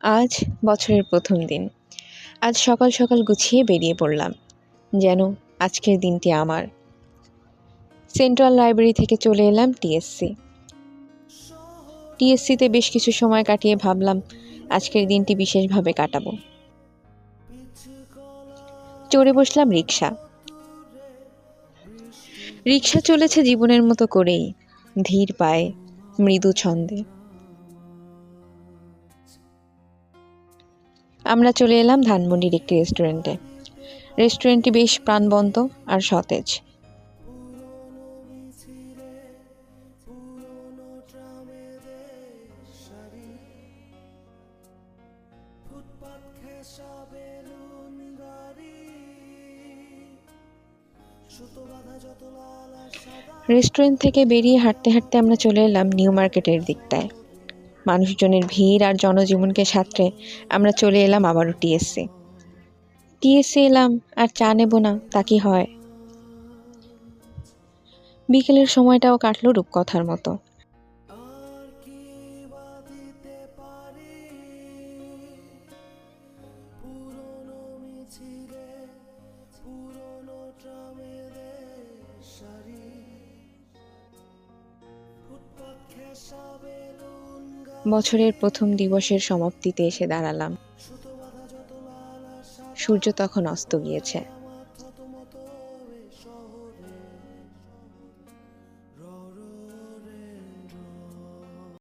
আজ বছরের প্রথম দিন। আজ সকাল সকাল গুছিয়ে বেরিয়ে পড়লাম। যেন আজকের দিনটি আমার। সেন্ট্রাল লাইব্রেরি থেকে চলে এলাম টিএসসি। টিএসসিতে বেশ কিছু সময় কাটিয়ে ভাবলাম আজকের দিনটি বিশেষভাবে কাটাবো। চড়ে বসলাম রিক্সা রিক্সা চলেছে জীবনের মতো করেই, ধীর পায়ে, মৃদু ছন্দে। আমরা চলে এলাম ধানমন্ডির একটি রেস্টুরেন্টে। রেস্টুরেন্টটি বেশ প্রাণবন্ত আর সতেজ। রেস্টুরেন্ট থেকে বেরিয়ে হাঁটতে হাঁটতে আমরা চলে এলাম নিউ মার্কেটের দিকটায়। মানুষজনের ভিড় আর জনজীবনকে সাথে আমরা চলে এলাম আবারও টিএসসি টিএসসি এলাম, আর চা নেব না, তা কি হয়? বিকেলের সময়টাও কাটলো রূপকথার মতো। বছরের প্রথম দিবসের সমাপ্তিতে এসে দাঁড়ালাম। সূর্য তখন অস্ত গিয়েছে।